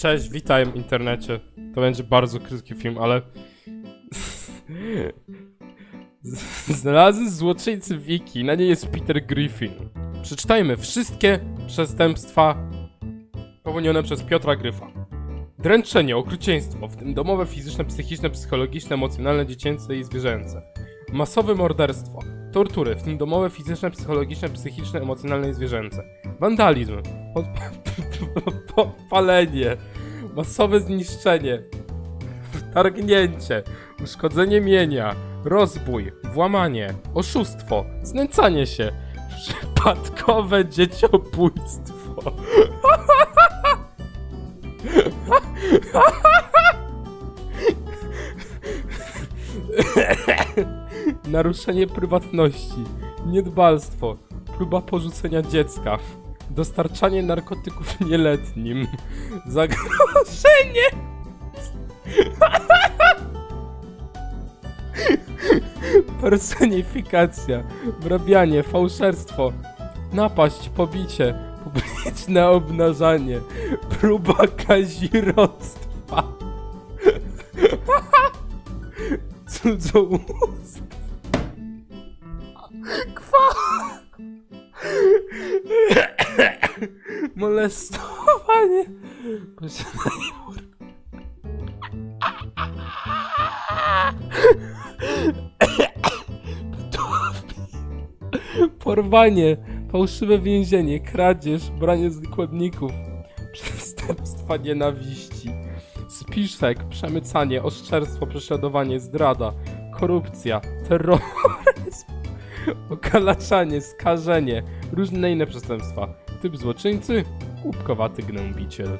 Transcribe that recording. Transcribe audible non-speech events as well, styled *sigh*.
Cześć, witaj internecie. To będzie bardzo krótki film, ale... *laughs* Znalazłem złoczyńcy wiki, na niej jest Peter Griffin. Przeczytajmy wszystkie przestępstwa popełnione przez Piotra Gryfa. Dręczenie, okrucieństwo, w tym domowe, fizyczne, psychiczne, psychologiczne, emocjonalne, dziecięce i zwierzęce. Masowe morderstwo, tortury, w tym domowe, fizyczne, psychologiczne, psychiczne, emocjonalne i zwierzęce. Wandalizm, *laughs* podpa- podpalenie, masowe zniszczenie, wtargnięcie, uszkodzenie mienia, rozbój, włamanie, oszustwo, znęcanie się, przypadkowe dzieciobójstwo. Naruszenie prywatności, niedbalstwo, próba porzucenia dziecka, dostarczanie narkotyków nieletnim, *laughs* zagrożenie. *laughs* Personifikacja, wrabianie, fałszerstwo, napaść, pobicie, publiczne obnażanie, próba kazirodztwa, *laughs* cudzołóstwo, molestowanie, porwanie, fałszywe więzienie, kradzież, branie zakładników, przestępstwa nienawiści, spiszek, przemycanie, oszczerstwo, prześladowanie, zdrada, korupcja, terroryzm, *laughs* okalaczanie, skażenie, różne inne przestępstwa. Typ złoczyńcy, łupkowaty gnębiciel.